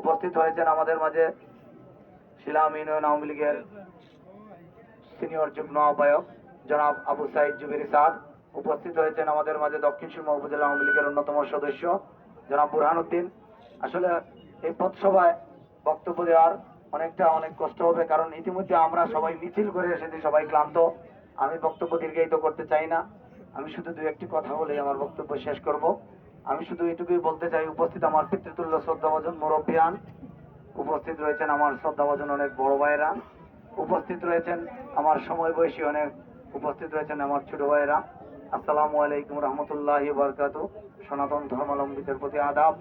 উপস্থিত হয়েছেন আমাদের মাঝে শিলাম আওয়ামী লীগের সিনিয়র যুগ্ম আহ্বায়ক জনাব আবু সাইদ জুবির সাদ। উপস্থিত হয়েছেন আমাদের মাঝে দক্ষিণ সুরমা উপজেলা আওয়ামী লীগের অন্যতম সদস্য জনাব বুরহানুদ্দিন। আসলে এই পথসভায় বক্তব্য দেওয়ার অনেকটা অনেক কষ্ট হবে, কারণ ইতিমধ্যে আমরা সবাই মিছিল করে এসেছি, সবাই ক্লান্ত। আমি বক্তব্য দীর্ঘায়িত করতে চাই না। আমি শুধু দু একটি কথা বলে আমার বক্তব্য শেষ করব। আমি শুধু এটুকুই বলতে চাই, উপস্থিত আমার পিতৃতুল্য শ্রদ্ধাভাজন মুরব্বিয়ান, উপস্থিত রয়েছেন আমার শ্রদ্ধাভাজন অনেক বড় ভাইয়েরা, উপস্থিত রয়েছেন আমার সময় বয়সী অনেক, উপস্থিত রয়েছেন আমার ছোট ভাইয়েরা। আসসালামু আলাইকুম রহমতুল্লাহ বরকাত। সনাতন ধর্মাবলম্বীদের প্রতি আদাব।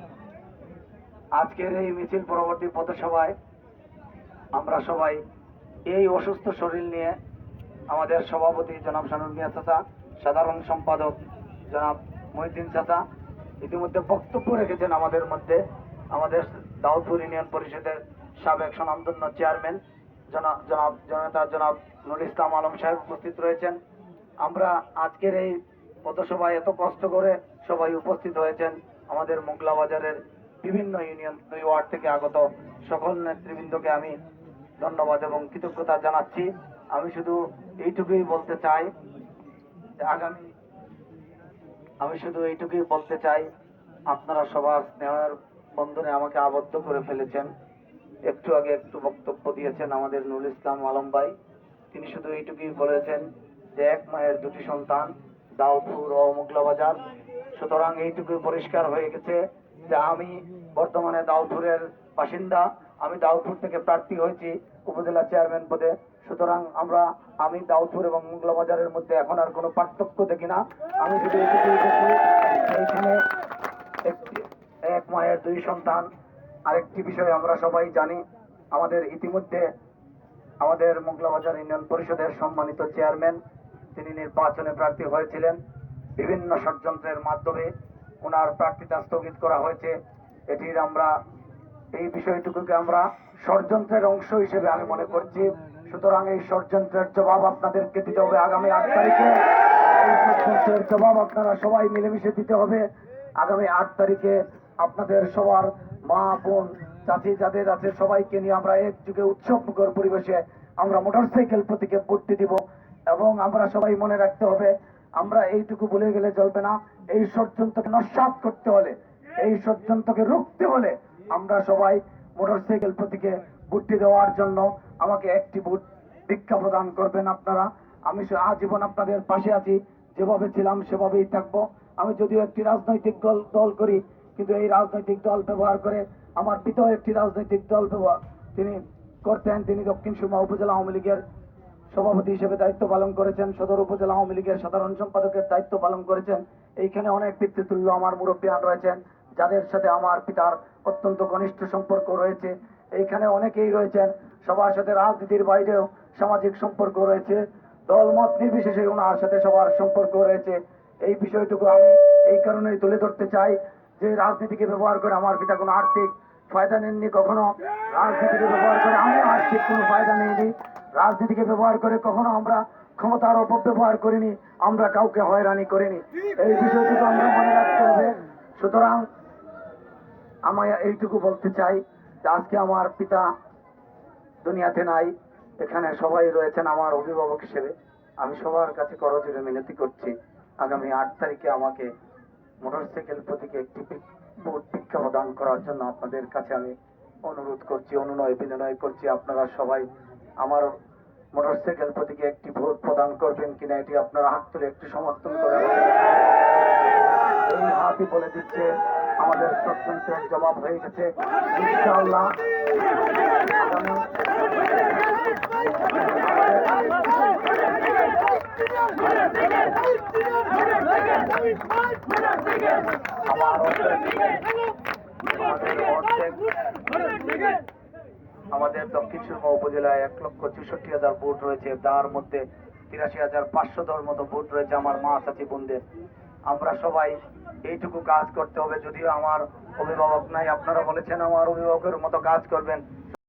আজকের এই মিছিল পরবর্তী পথসভায় আমরা সবাই এই অসুস্থ শরীর নিয়ে আমাদের সভাপতি জনাব শানুর মিয়া চাচা, সাধারণ সম্পাদক জনাব মহিদ্দিন চাচা ইতিমধ্যে বক্তব্য রেখেছেন আমাদের মধ্যে আমাদের দাউদপুর ইউনিয়ন পরিষদের সাবেক স্বনামধন্য চেয়ারম্যান জনাব জনাব জনতা জনাব নুর ইসলাম আলম সাহেব উপস্থিত রয়েছেন। আমরা আজকের এই পথসভায় এত কষ্ট করে সবাই উপস্থিত হয়েছেন। আমাদের মোগলা বাজারের বিভিন্ন ইউনিয়ন দুই ওয়ার্ড থেকে আগত সকল নেতৃবৃন্দকে আমি ধন্যবাদ এবং কৃতজ্ঞতা জানাচ্ছি। আমি শুধু এইটুকুই বলতে চাই আগামী আমি শুধু এইটুকুই বলতে চাই, আপনারা সবার স্নেহের বন্ধনে আমাকে আবদ্ধ করে ফেলেছেন। একটু আগে একটু বক্তব্য দিয়েছেন আমাদের নুরুল ইসলাম আলম ভাই। তিনি শুধু এইটুকুই বলেছেন যে এক মায়ের দুটি সন্তান, দাউদপুর ও মুগলা বাজার। সুতরাং এইটুকুই পরিষ্কার হয়ে গেছে যে আমি বর্তমানে দাউদপুরের বাসিন্দা। আমি দাউদপুর থেকে প্রার্থী হয়েছি উপজেলা চেয়ারম্যান পদে। সুতরাং আমরা, আমি দাউদপুর এবং মুগলা বাজারের মধ্যে এখন আর কোনো পার্থক্য দেখি না। আমি শুধু একটি, এক মায়ের দুই সন্তান। আরেকটি বিষয় আমরা সবাই জানি, আমাদের ইতিমধ্যে আমাদের মোগলাবাজার ইউনিয়ন পরিষদের সম্মানিত চেয়ারম্যান, তিনি নির্বাচনে প্রার্থী হয়েছিলেন। বিভিন্ন ষড়যন্ত্রের মাধ্যমে ওনার প্রার্থিতা স্থগিত করা হয়েছে। এটির আমরা এই বিষয়টুকুকে আমরা ষড়যন্ত্রের অংশ হিসেবে আমি মনে করছি। সুতরাং এই ষড়যন্ত্রের জবাব আপনাদেরকে দিতে হবে আগামী আট তারিখে। এই ষড়যন্ত্রের জবাব আপনারা সবাই মিলেমিশে দিতে হবে। আগামী আট তারিখে আপনাদের সবার মা, বোন, চাচি যাদের আছে, সবাইকে নিয়ে আমরা এক যুগে উৎসবমুখর পরিবেশে আমরা মোটরসাইকেল প্রতীকে ভোটটি দিব এবং আমরা সবাই মনে রাখতে হবে, আমরা এইটুকু ভুলে গেলে চলবে না। এই ষড়যন্ত্রকে নস্বাত করতে হলে, এই ষড়যন্ত্রকে রুখতে হলে আমরা সবাই মোটরসাইকেল প্রতীকে ভোটটি দেওয়ার জন্য আমাকে একটি ভোট ভিক্ষা প্রদান করবেন আপনারা। আমি আজীবন আপনাদের পাশে আছি। যেভাবে ছিলাম সেভাবেই থাকব। আমি যদিও একটি রাজনৈতিক দল দল করি, কিন্তু এই রাজনৈতিক দল ব্যবহার করে আমার পিতাও একটি রাজনৈতিক দল ব্যবহার তিনি করতেন। তিনি দক্ষিণ সুরমা উপজেলা আওয়ামী লীগের সভাপতি হিসেবে দায়িত্ব পালন করেছেন। সদর উপজেলা আওয়ামী লীগের সাধারণ সম্পাদকের দায়িত্ব পালন করেছেন। এইখানে অনেক পিতৃতুল্য আমার মুরব্বিয়ান রয়েছেন। যাদের সাথে আমার পিতার অত্যন্ত ঘনিষ্ঠ সম্পর্ক রয়েছে, এইখানে অনেকেই রয়েছেন। সবার সাথে রাজনীতির বাইরেও সামাজিক সম্পর্ক রয়েছে। দলমত নির্বিশেষে ওনার সাথে সবার সম্পর্ক রয়েছে। এই বিষয়টুকু আমি এই কারণেই তুলে ধরতে চাই যে রাজনীতিকে ব্যবহার করে আমার পিতা কোনো আর্থিক ফায়দা নেননি কখনো। রাজনীতিকে ব্যবহার করে আমি আর্থিক কোনো ফায়দা নেইনি। রাজনীতিকে ব্যবহার করে কখনো আমরা ক্ষমতার অপব্যবহার করিনি, আমরা কাউকে হয়রানি করিনি। এই বিষয়টুকু আমরা মনে রাখতে হবে। সুতরাং আমায় এইটুকু বলতে চাই আজকে আমার পিতা দুনিয়াতে নাই, এখানে সবাই রয়েছেন আমার অভিভাবক হিসেবে। আমি সবার কাছে করজোরে মিনতি করছি, আগামী আট তারিখে আমাকে মোটরসাইকেল প্রতীকে একটি ভোট ভিক্ষা প্রদান করার জন্য আপনাদের কাছে আমি অনুরোধ করছি, অনুনয় বিনয় করছি। আপনারা সবাই আমার মোটরসাইকেল প্রতীকে একটি ভোট প্রদান করবেন কিনা, এটি আপনারা হাত তুলে একটু সমর্থন করে আমাকে এই হাতই বলে দিচ্ছে, আমাদের ষড়যন্ত্রের জবাব হয়ে গেছে। ইনশাআল্লাহ, আমাদের দক্ষিণ সুরমা উপজেলায় এক লক্ষ চৌষট্টি হাজার ভোট রয়েছে। তার মধ্যে তিরাশি হাজার পাঁচশো দল মতো ভোট রয়েছে আমার মা চাচি বোনদের। আমরা সবাই এইটুকু কাজ করতে হবে। যদিও আমার অভিভাবক নাই, আপনারা বলেছেন আমার অভিভাবকের মতো কাজ করবেন।